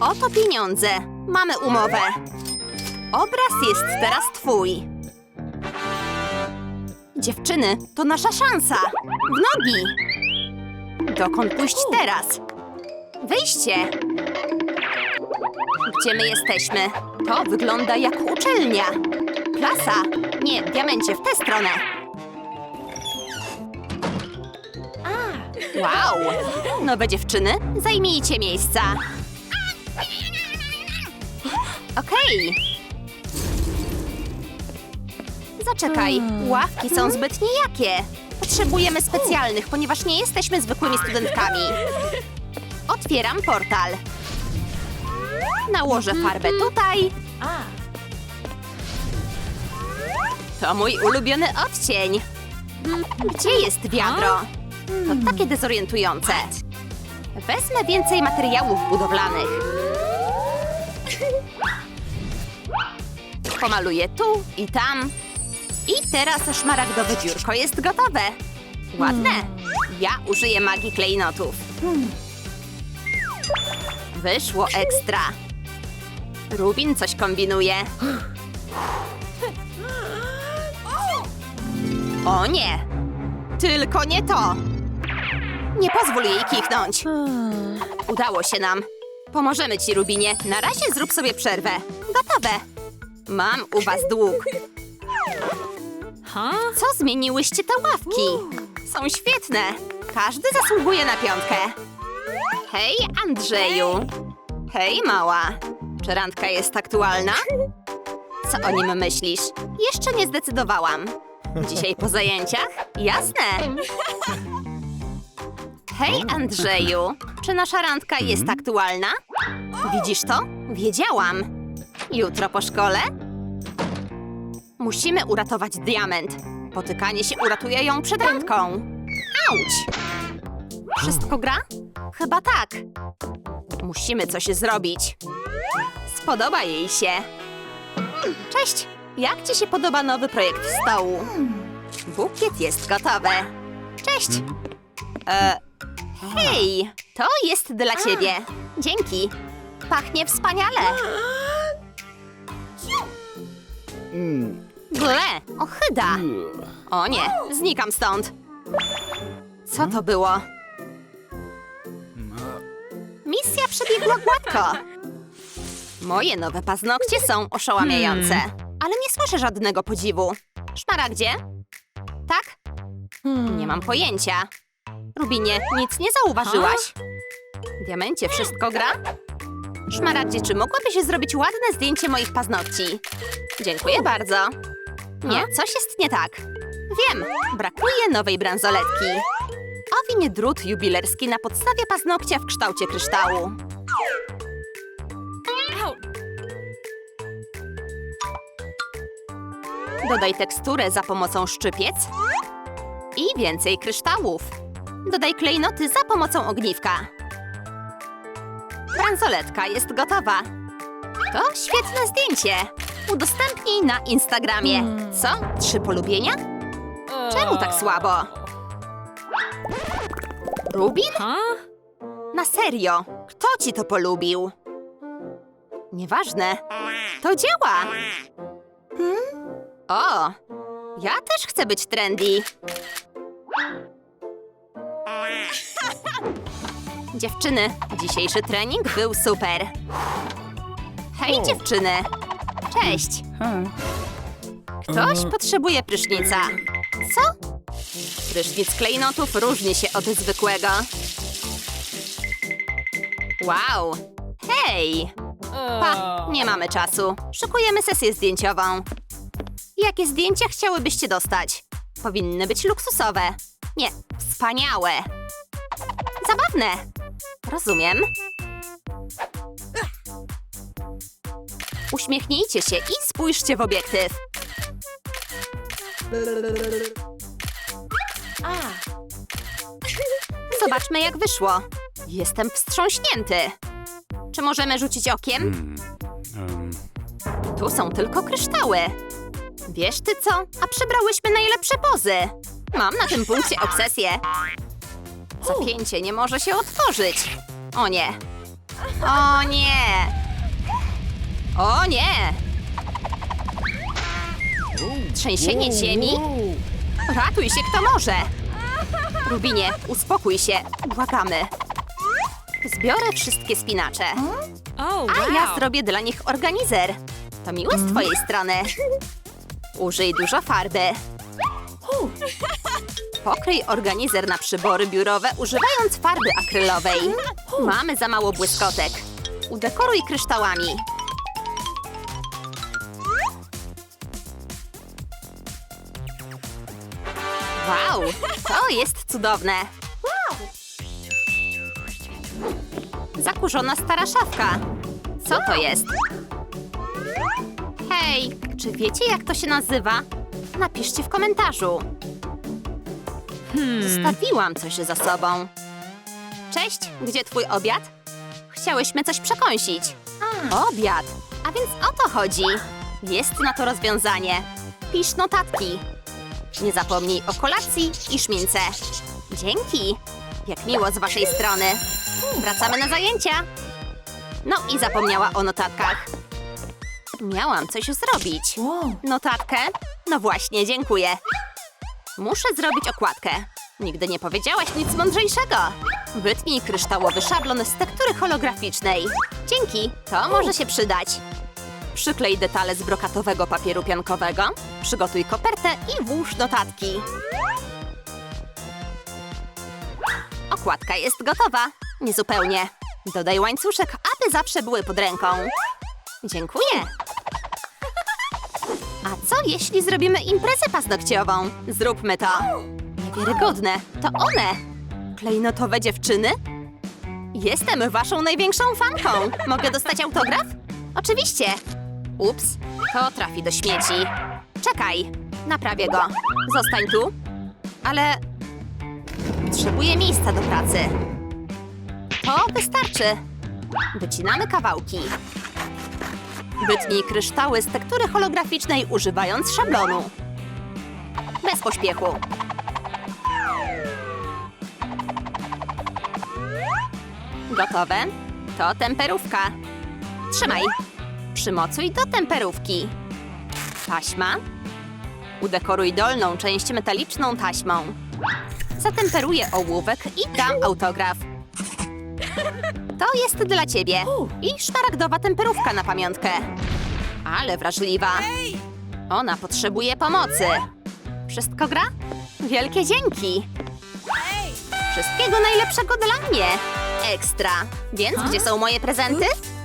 Oto pieniądze. Mamy umowę. Obraz jest teraz twój. Dziewczyny, to nasza szansa. W nogi. Dokąd pójść teraz? Wyjście. Gdzie my jesteśmy? To wygląda jak uczelnia. Klasa. Nie, diamencie, w tę stronę. Wow! Nowe dziewczyny, zajmijcie miejsca. Okej. Zaczekaj, ławki są zbyt nijakie. Potrzebujemy specjalnych, ponieważ nie jesteśmy zwykłymi studentkami. Otwieram portal. Nałożę farbę tutaj. To mój ulubiony odcień. Gdzie jest wiadro? To takie dezorientujące. Wezmę więcej materiałów budowlanych. Pomaluję tu i tam. I teraz szmaragdowe biurko jest gotowe. Ładne. Ja użyję magii klejnotów. Wyszło ekstra. Rubin coś kombinuje. O nie! Tylko nie to! Nie pozwól jej kichnąć. Udało się nam. Pomożemy ci, Rubinie. Na razie zrób sobie przerwę. Gotowe. Mam u was dług. Co zmieniłyście te ławki? Są świetne. Każdy zasługuje na piątkę. Hej, Andrzeju. Hej, mała. Czy randka jest aktualna? Co o nim myślisz? Jeszcze nie zdecydowałam. Dzisiaj po zajęciach? Jasne. Hej, Andrzeju. Czy nasza randka jest aktualna? Widzisz to? Wiedziałam. Jutro po szkole? Musimy uratować diament. Potykanie się uratuje ją przed randką. Auć! Wszystko gra? Chyba tak. Musimy coś zrobić. Spodoba jej się. Cześć! Jak ci się podoba nowy projekt stołu? Bukiet jest gotowy. Cześć! E, hej! To jest dla ciebie. Dzięki. Pachnie wspaniale. Ble, ochyda. O nie, znikam stąd. Co to było? Misja przebiegła gładko. Moje nowe paznokcie są oszałamiające, ale nie słyszę żadnego podziwu. Szmaragdzie? Tak? Nie mam pojęcia. Rubinie, nic nie zauważyłaś? Diamencie, wszystko gra? Szmaragdzie, czy mogłabyś zrobić ładne zdjęcie moich paznokci? Dziękuję bardzo. Nie, coś jest nie tak. Wiem, brakuje nowej bransoletki. Owiń drut jubilerski na podstawie paznokcia w kształcie kryształu. Dodaj teksturę za pomocą szczypiec i więcej kryształów. Dodaj klejnoty za pomocą ogniwka. Bransoletka jest gotowa. To świetne zdjęcie. Udostępnij na Instagramie. Co? Trzy polubienia? Czemu tak słabo? Rubin? Na serio, kto ci to polubił? Nieważne. To działa. Hmm? O, ja też chcę być trendy. Dziewczyny, dzisiejszy trening był super. Hej dziewczyny. Cześć. Ktoś potrzebuje prysznica. Co? Prysznic klejnotów różni się od zwykłego. Wow! Hej! Pa, nie mamy czasu. Szykujemy sesję zdjęciową. Jakie zdjęcia chciałybyście dostać? Powinny być luksusowe. Nie, wspaniałe. Zabawne. Rozumiem. Uśmiechnijcie się i spójrzcie w obiektyw. Zobaczmy, jak wyszło. Jestem wstrząśnięty. Czy możemy rzucić okiem? Tu są tylko kryształy. Wiesz ty co? A przybrałyśmy najlepsze pozy. Mam na tym punkcie obsesję. Zapięcie nie może się otworzyć. O nie. O nie. O nie. Trzęsienie ziemi? Ratuj się kto może. Rubinie, uspokój się. Błagamy. Zbiorę wszystkie spinacze. A ja zrobię dla nich organizer. To miłe z twojej strony. Użyj dużo farby. Pokryj organizer na przybory biurowe używając farby akrylowej. Mamy za mało błyskotek. Udekoruj kryształami. Wow, to jest cudowne. Zakurzona stara szafka. Co to jest? Hej, czy wiecie jak to się nazywa? Napiszcie w komentarzu. Zostawiłam coś za sobą. Cześć, gdzie twój obiad? Chciałyśmy coś przekąsić. Obiad, a więc o to chodzi. Jest na to rozwiązanie. Pisz notatki. Nie zapomnij o kolacji i szmince. Dzięki. Jak miło z waszej strony. Wracamy na zajęcia. No i zapomniała o notatkach. Miałam coś zrobić. Notatkę? No właśnie, dziękuję. Muszę zrobić okładkę. Nigdy nie powiedziałaś nic mądrzejszego. Wytnij kryształowy szablon z tektury holograficznej. Dzięki, to może się przydać. Przyklej detale z brokatowego papieru piankowego. Przygotuj kopertę i włóż notatki. Okładka jest gotowa. Niezupełnie. Dodaj łańcuszek, aby zawsze były pod ręką. Dziękuję. A co jeśli zrobimy imprezę paznokciową? Zróbmy to. Niewiarygodne, to one. Klejnotowe dziewczyny? Jestem waszą największą fanką. Mogę dostać autograf? Oczywiście. Ups, to trafi do śmieci. Czekaj, naprawię go. Zostań tu. Ale potrzebuję miejsca do pracy. To wystarczy. Wycinamy kawałki. Wytnij kryształy z tektury holograficznej używając szablonu. Bez pośpiechu. Gotowe? To temperówka. Trzymaj. Przymocuj do temperówki. Taśma. Udekoruj dolną część metaliczną taśmą. Zatemperuję ołówek i dam autograf. To jest dla ciebie. I szmaragdowa temperówka na pamiątkę. Ale wrażliwa. Ona potrzebuje pomocy. Wszystko gra? Wielkie dzięki. Wszystkiego najlepszego dla mnie. Ekstra. Więc gdzie są moje prezenty?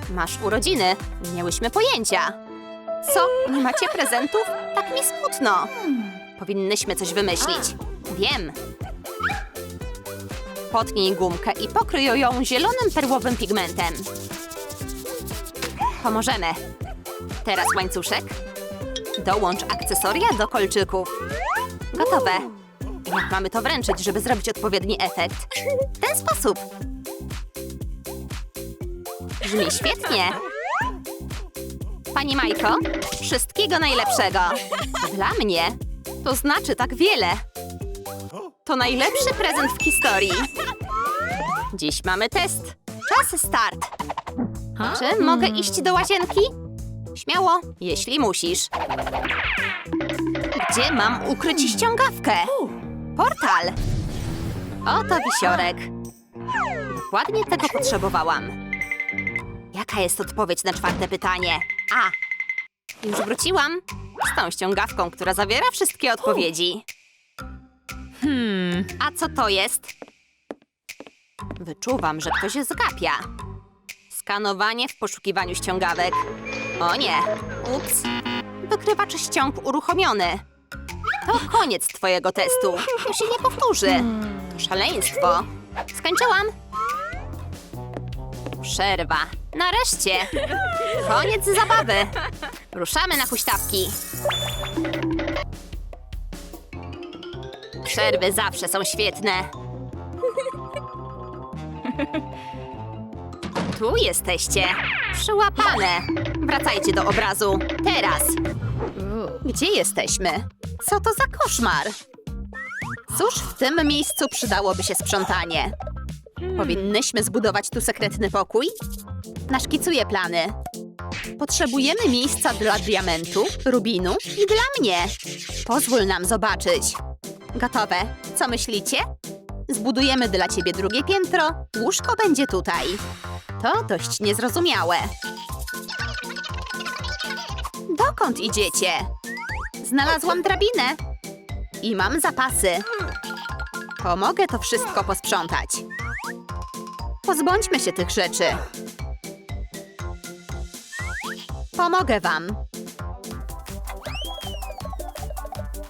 Masz urodziny. Nie miałyśmy pojęcia. Co? Nie macie prezentów? Tak mi smutno. Powinnyśmy coś wymyślić. Wiem. Potnij gumkę i pokryj ją zielonym perłowym pigmentem. Pomożemy. Teraz łańcuszek. Dołącz akcesoria do kolczyków. Gotowe. Jak mamy to wręczyć, żeby zrobić odpowiedni efekt? W ten sposób. Brzmi świetnie. Pani Majko, wszystkiego najlepszego. Dla mnie to znaczy tak wiele. To najlepszy prezent w historii. Dziś mamy test. Czas start. Czy mogę iść do łazienki? Śmiało, jeśli musisz. Gdzie mam ukryć ściągawkę? Portal. Oto wisiorek. Dokładnie tego potrzebowałam. Jaka jest odpowiedź na czwarte pytanie? A. Już wróciłam. Z tą ściągawką, która zawiera wszystkie odpowiedzi. Hmm. A co to jest? Wyczuwam, że ktoś zgapia. Skanowanie w poszukiwaniu ściągawek. O nie, ups. Wykrywacz ściąg uruchomiony. To koniec twojego testu. To się nie powtórzy. Szaleństwo. Skończyłam. Przerwa. Nareszcie. Koniec zabawy. Ruszamy na huśtawki. Przerwy zawsze są świetne. Tu jesteście. Przyłapane. Wracajcie do obrazu. Teraz. Gdzie jesteśmy? Co to za koszmar? Cóż, w tym miejscu przydałoby się sprzątanie. Powinnyśmy zbudować tu sekretny pokój? Naszkicuję plany. Potrzebujemy miejsca dla diamentu, rubinu i dla mnie. Pozwól nam zobaczyć. Gotowe. Co myślicie? Zbudujemy dla ciebie drugie piętro, łóżko będzie tutaj. To dość niezrozumiałe. Dokąd idziecie? Znalazłam drabinę. I mam zapasy. Pomogę to wszystko posprzątać. Pozbądźmy się tych rzeczy. Pomogę wam.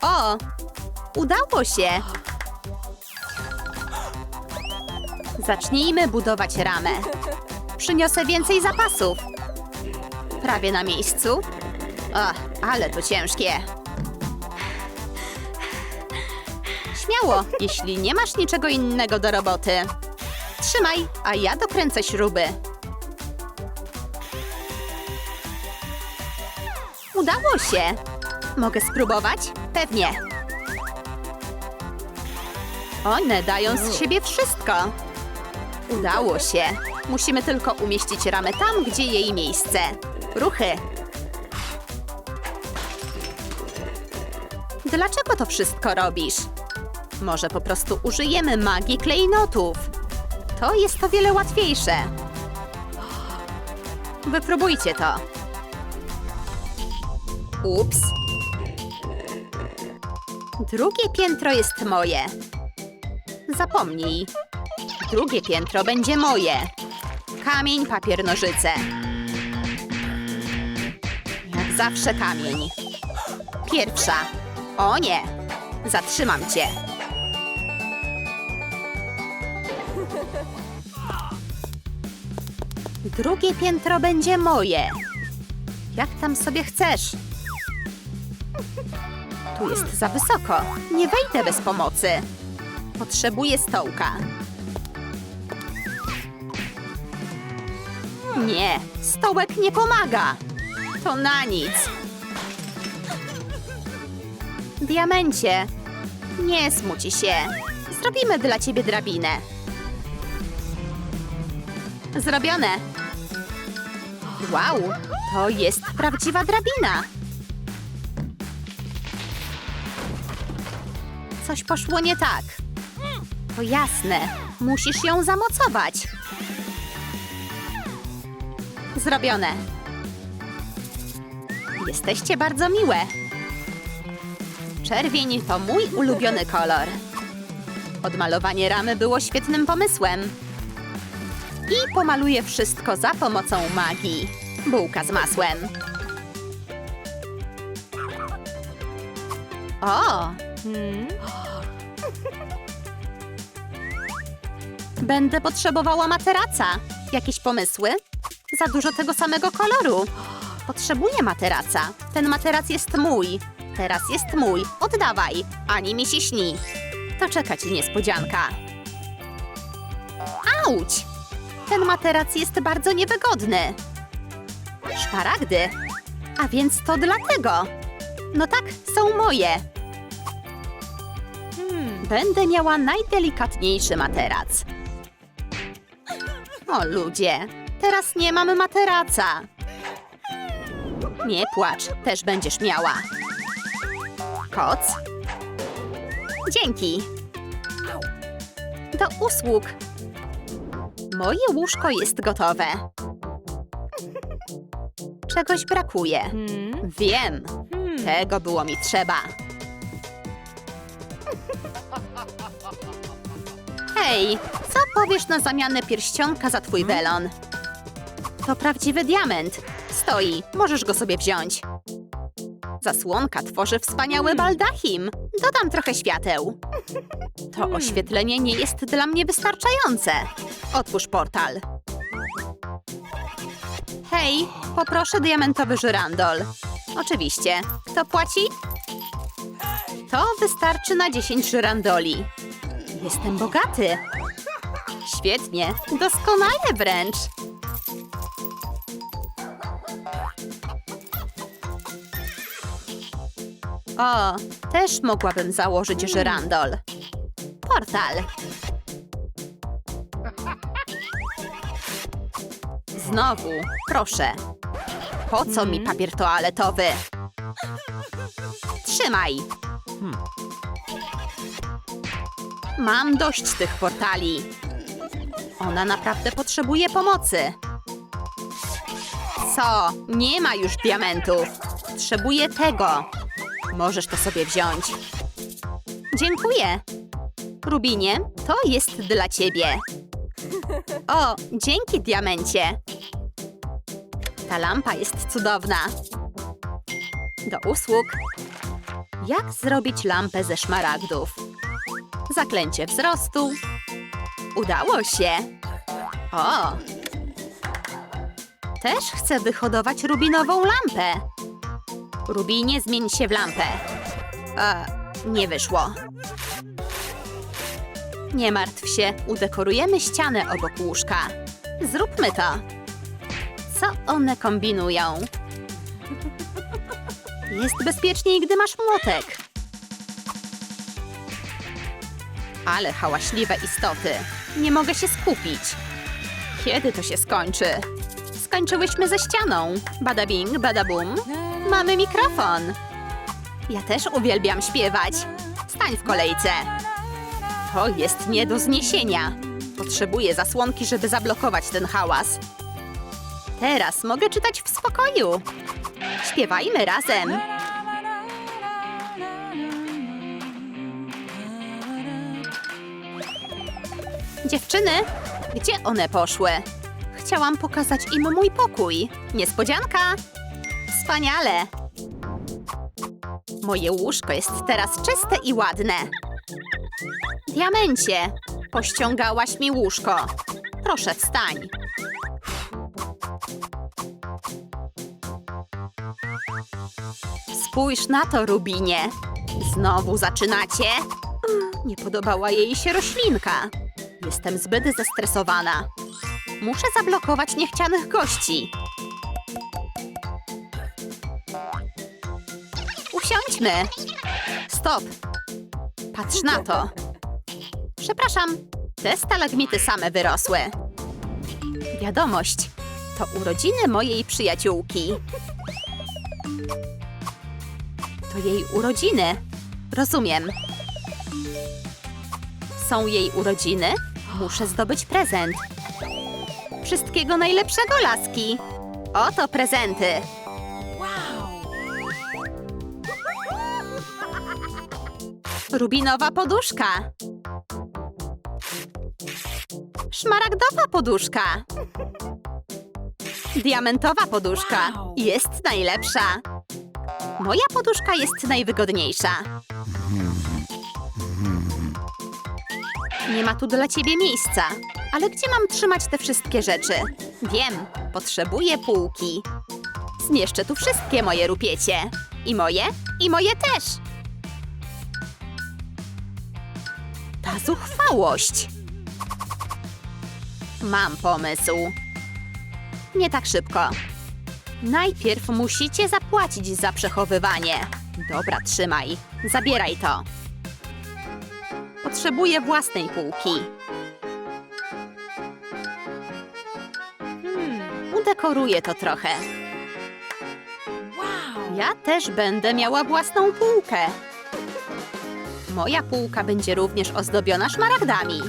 O! Udało się! Zacznijmy budować ramę. Przyniosę więcej zapasów. Prawie na miejscu. Ach, ale to ciężkie. Śmiało, jeśli nie masz niczego innego do roboty. Trzymaj, a ja dokręcę śruby. Udało się. Mogę spróbować? Pewnie. One dają z siebie wszystko. Udało się. Musimy tylko umieścić ramę tam, gdzie jej miejsce. Ruchy. Dlaczego to wszystko robisz? Może po prostu użyjemy magii klejnotów. To jest o wiele łatwiejsze. Wypróbujcie to. Ups. Drugie piętro jest moje. Zapomnij. Drugie piętro będzie moje. Kamień, papier, nożyce. Jak zawsze kamień. Pierwsza. O nie! Zatrzymam cię. Drugie piętro będzie moje. Jak tam sobie chcesz? Tu jest za wysoko. Nie wejdę bez pomocy. Potrzebuję stołka. Nie, stołek nie pomaga. To na nic. Diamencie, nie smuci się. Zrobimy dla ciebie drabinę. Zrobione. Wow, to jest prawdziwa drabina. Coś poszło nie tak. To jasne, musisz ją zamocować. Zrobione. Jesteście bardzo miłe. Czerwień to mój ulubiony kolor. Odmalowanie ramy było świetnym pomysłem. I pomaluję wszystko za pomocą magii. Bułka z masłem. O! Hmm? Będę potrzebowała materaca. Jakieś pomysły? Za dużo tego samego koloru. Potrzebuję materaca. Ten materac jest mój. Teraz jest mój. Oddawaj. Ani mi się śni. To czeka ci niespodzianka. Auć! Ten materac jest bardzo niewygodny. Szmaragdy. A więc to dlatego. No tak, są moje. Hmm. Będę miała najdelikatniejszy materac. O ludzie, teraz nie mamy materaca. Nie płacz, też będziesz miała. Koc. Dzięki. Do usług. Moje łóżko jest gotowe. Czegoś brakuje. Hmm? Wiem, Hmm. tego było mi trzeba. Hej, co powiesz na zamianę pierścionka za twój welon? To prawdziwy diament. Stoi, możesz go sobie wziąć. Zasłonka tworzy wspaniały baldachim. Dodam trochę świateł. To oświetlenie nie jest dla mnie wystarczające. Otwórz portal. Hej, poproszę diamentowy żyrandol. Oczywiście. Kto płaci? To wystarczy na 10 żyrandoli. Jestem bogaty. Świetnie, doskonale wręcz. O, też mogłabym założyć żyrandol. krystal. Znowu, proszę. Po co mi papier toaletowy? Trzymaj. Mam dość tych portali. Ona naprawdę potrzebuje pomocy. Co? Nie ma już diamentów. Potrzebuję tego. Możesz to sobie wziąć. Dziękuję. Rubinie, to jest dla ciebie. O, dzięki, diamencie. Ta lampa jest cudowna. Do usług. Jak zrobić lampę ze szmaragdów? Zaklęcie wzrostu. Udało się. O! Też chcę wyhodować rubinową lampę. Rubinie, zmień się w lampę. E, nie wyszło. Nie martw się, udekorujemy ścianę obok łóżka. Zróbmy to. Co one kombinują? Jest bezpieczniej, gdy masz młotek. Ale hałaśliwe istoty. Nie mogę się skupić. Kiedy to się skończy? Skończyłyśmy ze ścianą. Bada bing, bada bum. Mamy mikrofon. Ja też uwielbiam śpiewać. Stań w kolejce. To jest nie do zniesienia. Potrzebuję zasłonki, żeby zablokować ten hałas. Teraz mogę czytać w spokoju. Śpiewajmy razem. Dziewczyny, gdzie one poszły? Chciałam pokazać im mój pokój. Niespodzianka! Wspaniale! Moje łóżko jest teraz czyste i ładne. Diamencie, pościągałaś mi łóżko. Proszę, wstań. Spójrz na to, Rubinie. Znowu zaczynacie? Nie podobała jej się roślinka. Jestem zbyt zestresowana. Muszę zablokować niechcianych gości. Usiądźmy. Stop. Patrz na to. Przepraszam, te stalagmity same wyrosły. Wiadomość. To urodziny mojej przyjaciółki. To jej urodziny. Rozumiem. Są jej urodziny? Muszę zdobyć prezent. Wszystkiego najlepszego, laski. Oto prezenty. Rubinowa poduszka. Szmaragdowa poduszka. Diamentowa poduszka. Jest najlepsza. Moja poduszka jest najwygodniejsza. Nie ma tu dla ciebie miejsca. Ale gdzie mam trzymać te wszystkie rzeczy? Wiem, potrzebuję półki. Zmieszczę tu wszystkie moje rupiecie. I moje, i moje też. Ta zuchwałość. Mam pomysł. Nie tak szybko. Najpierw musicie zapłacić za przechowywanie. Dobra, trzymaj. Zabieraj to. Potrzebuję własnej półki. Hmm, udekoruję to trochę. Ja też będę miała własną półkę. Moja półka będzie również ozdobiona szmaragdami.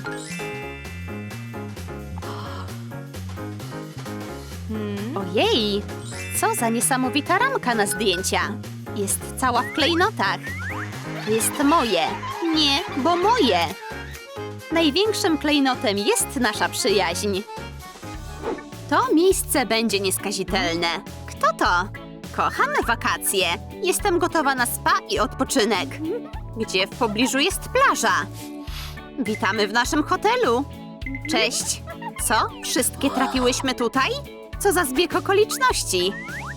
Ojej, co za niesamowita ramka na zdjęcia. Jest cała w klejnotach. Jest moje. Nie, bo moje. Największym klejnotem jest nasza przyjaźń. To miejsce będzie nieskazitelne. Kto to? Kocham wakacje. Jestem gotowa na spa i odpoczynek. Gdzie w pobliżu jest plaża? Witamy w naszym hotelu. Cześć. Co? Wszystkie trafiłyśmy tutaj? Co za zbieg okoliczności.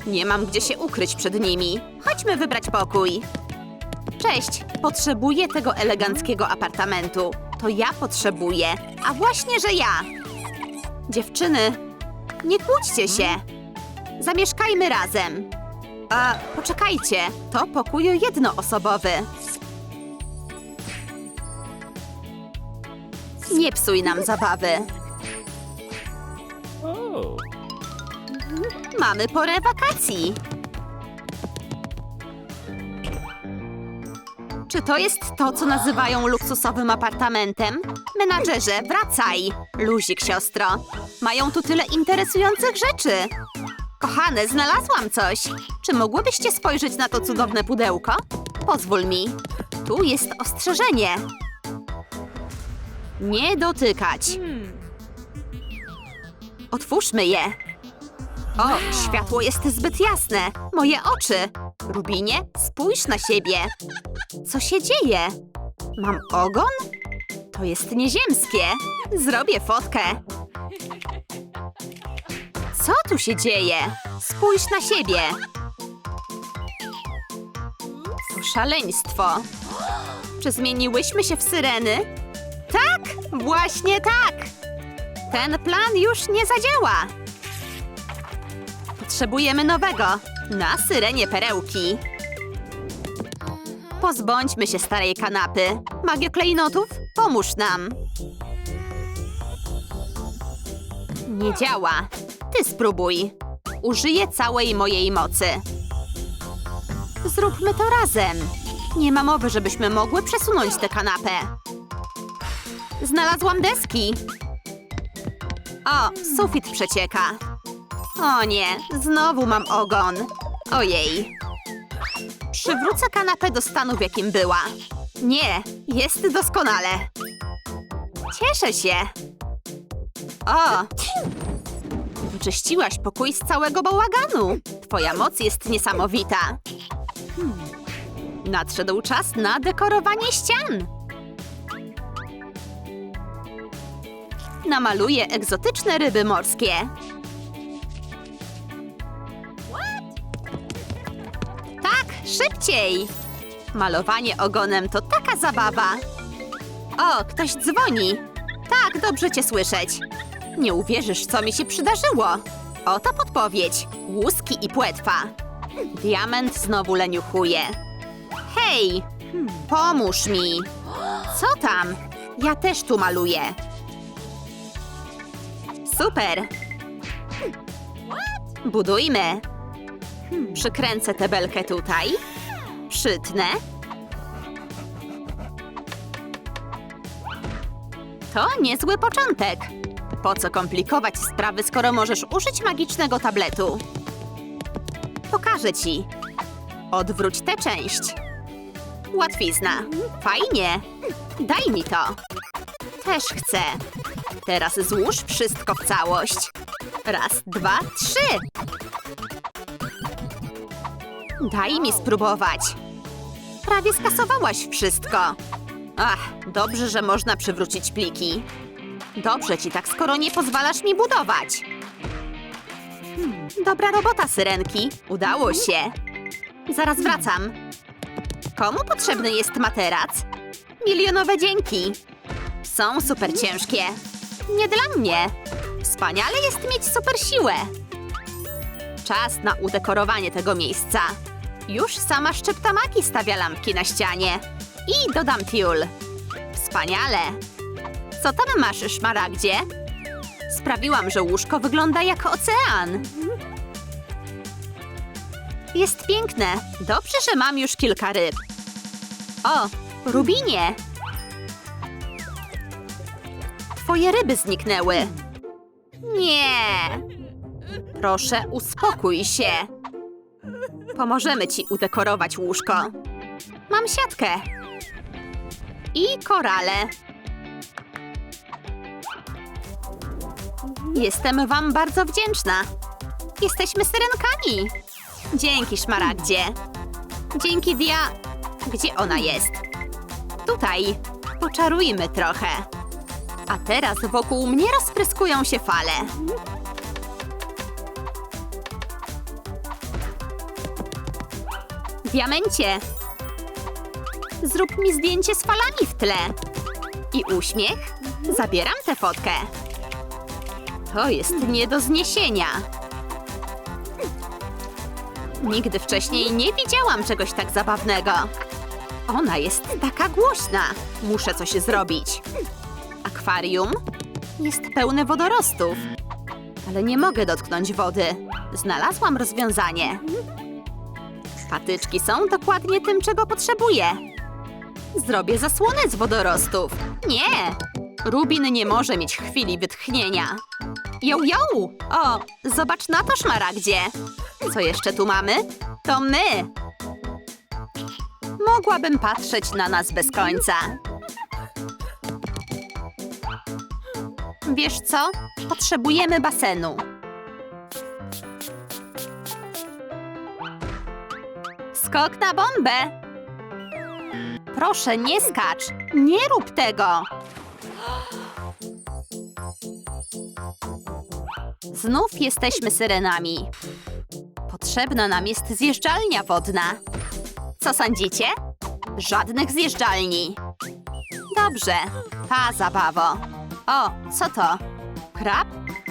Nie mam gdzie się ukryć przed nimi. Chodźmy wybrać pokój. Cześć, potrzebuję tego eleganckiego apartamentu. To ja potrzebuję, a właśnie, że ja. Dziewczyny, nie kłóćcie się. Zamieszkajmy razem. A, poczekajcie, to pokój jednoosobowy. Nie psuj nam zabawy. Mamy porę wakacji. Czy to jest to, co nazywają luksusowym apartamentem? Menadżerze, wracaj! Luzik, siostro. Mają tu tyle interesujących rzeczy. Kochane, znalazłam coś. Czy mogłybyście spojrzeć na to cudowne pudełko? Pozwól mi. Tu jest ostrzeżenie. Nie dotykać. Otwórzmy je. O, światło jest zbyt jasne. Moje oczy. Rubinie, spójrz na siebie. Co się dzieje? Mam ogon? To jest nieziemskie. Zrobię fotkę. Co tu się dzieje? Spójrz na siebie. Szaleństwo. Czy zmieniłyśmy się w syreny? Tak, właśnie tak. Ten plan już nie zadziała. Potrzebujemy nowego. Na syrenie perełki. Pozbądźmy się starej kanapy. Magia klejnotów, pomóż nam. Nie działa. Ty spróbuj. Użyję całej mojej mocy. Zróbmy to razem. Nie ma mowy, żebyśmy mogły przesunąć tę kanapę. Znalazłam deski. O, sufit przecieka. O nie, znowu mam ogon. Ojej. Przywrócę kanapę do stanu, w jakim była. Nie, jest doskonale. Cieszę się. O! Wyczyściłaś pokój z całego bałaganu. Twoja moc jest niesamowita. Hmm. Nadszedł czas na dekorowanie ścian. Namaluję egzotyczne ryby morskie. Tak, szybciej! Malowanie ogonem to taka zabawa. O, ktoś dzwoni. Tak, dobrze cię słyszeć. Nie uwierzysz, co mi się przydarzyło. Oto podpowiedź. Łuski i płetwa. Diament znowu leniuchuje. Hej, pomóż mi. Co tam? Ja też tu maluję. Super. Budujmy. Przykręcę tę belkę tutaj. Przytnę. To niezły początek. Po co komplikować sprawy, skoro możesz użyć magicznego tabletu? Pokażę ci. Odwróć tę część. Łatwizna. Fajnie. Daj mi to. Też chcę. Teraz złóż wszystko w całość. Raz, dwa, trzy. Daj mi spróbować. Prawie skasowałaś wszystko. Ach, dobrze, że można przywrócić pliki. Dobrze ci tak, skoro nie pozwalasz mi budować. Hmm, dobra robota, syrenki. Udało się. Zaraz wracam. Komu potrzebny jest materac? Milionowe dzięki. Są super ciężkie. Nie dla mnie. Wspaniale jest mieć super siłę. Czas na udekorowanie tego miejsca. Już sama szczypta magii stawia lampki na ścianie. I dodam tiul. Wspaniale. Co tam masz, szmaragdzie? Sprawiłam, że łóżko wygląda jak ocean. Jest piękne. Dobrze, że mam już kilka ryb. O, Rubinie! Twoje ryby zniknęły. Nie! Proszę, uspokój się. Pomożemy ci udekorować łóżko. Mam siatkę. I korale. Jestem wam bardzo wdzięczna. Jesteśmy syrenkami. Dzięki, Szmaragdzie. Dzięki, Dia... Gdzie ona jest? Tutaj. Poczarujmy trochę. A teraz wokół mnie rozpryskują się fale. Diamencie, zrób mi zdjęcie z falami w tle. I uśmiech. Zabieram tę fotkę. To jest nie do zniesienia. Nigdy wcześniej nie widziałam czegoś tak zabawnego. Ona jest taka głośna. Muszę coś zrobić. akwarium. Jest pełne wodorostów. Ale nie mogę dotknąć wody. Znalazłam rozwiązanie. Patyczki są dokładnie tym, czego potrzebuję. Zrobię zasłonę z wodorostów. Nie! Rubin nie może mieć chwili wytchnienia. Ją, ją! O, zobacz na to, szmaragdzie. Co jeszcze tu mamy? To my! Mogłabym patrzeć na nas bez końca. Wiesz co? Potrzebujemy basenu. Skok na bombę! Proszę, nie skacz! Nie rób tego! Znów jesteśmy syrenami. Potrzebna nam jest zjeżdżalnia wodna. Co sądzicie? Żadnych zjeżdżalni. Dobrze, pa zabawo. O, co to? Krab?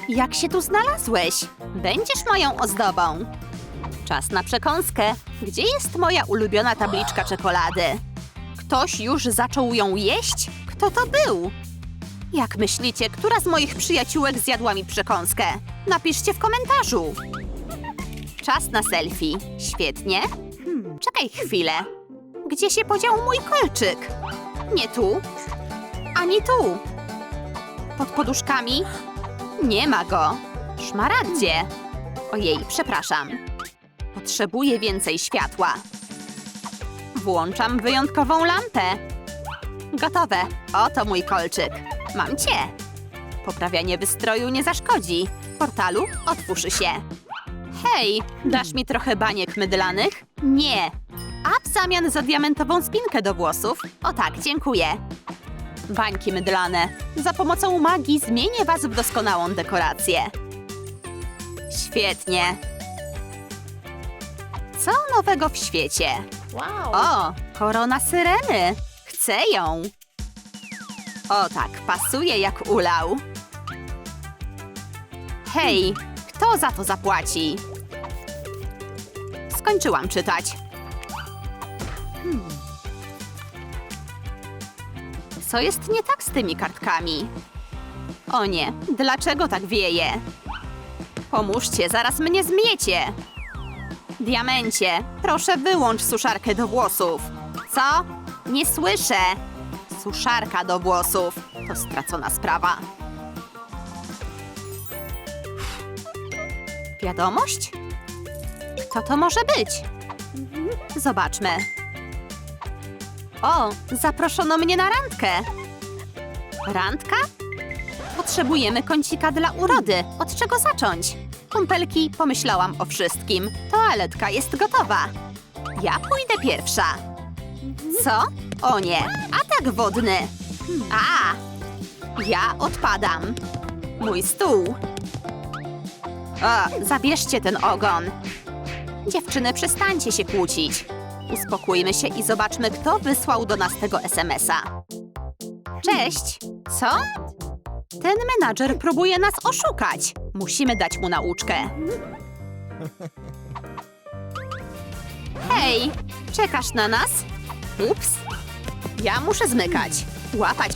Jak się tu znalazłeś? Będziesz moją ozdobą. Czas na przekąskę. Gdzie jest moja ulubiona tabliczka czekolady? Ktoś już zaczął ją jeść? Kto to był? Jak myślicie, która z moich przyjaciółek zjadła mi przekąskę? Napiszcie w komentarzu. Czas na selfie. Świetnie. Hmm, czekaj chwilę. Gdzie się podział mój kolczyk? Nie tu, ani tu. Pod poduszkami? Nie ma go. Szmaragdzie. Ojej, przepraszam. Potrzebuję więcej światła. Włączam wyjątkową lampę. Gotowe. Oto mój kolczyk. Mam cię. Poprawianie wystroju nie zaszkodzi. Portalu otwórz się. Hej, dasz mi trochę baniek mydlanych? Nie. A w zamian za diamentową spinkę do włosów? O tak, dziękuję. Bańki mydlane. Za pomocą magii zmienię was w doskonałą dekorację. Świetnie. Co nowego w świecie? Wow. O, korona syreny. Chcę ją. O tak, pasuje jak ulał. Hej, kto za to zapłaci? Skończyłam czytać. Hmm. Co jest nie tak z tymi kartkami? O nie, dlaczego tak wieje? Pomóżcie, zaraz mnie zmiecie. Diamencie, proszę wyłącz suszarkę do włosów. Co? Nie słyszę. Suszarka do włosów. To stracona sprawa. Wiadomość? Kto to może być? Zobaczmy. O, zaproszono mnie na randkę. Randka? Potrzebujemy kącika dla urody. Od czego zacząć? Kumpelki, pomyślałam o wszystkim. Toaletka jest gotowa. Ja pójdę pierwsza. Co? O nie, atak wodny. A, ja odpadam. Mój stół. O, zabierzcie ten ogon. Dziewczyny, przestańcie się kłócić. Uspokójmy się i zobaczmy, kto wysłał do nas tego SMS-a. Cześć. Co? Ten menadżer próbuje nas oszukać. Musimy dać mu nauczkę. Hej, czekasz na nas? Ups. Ja muszę zmykać. Łapać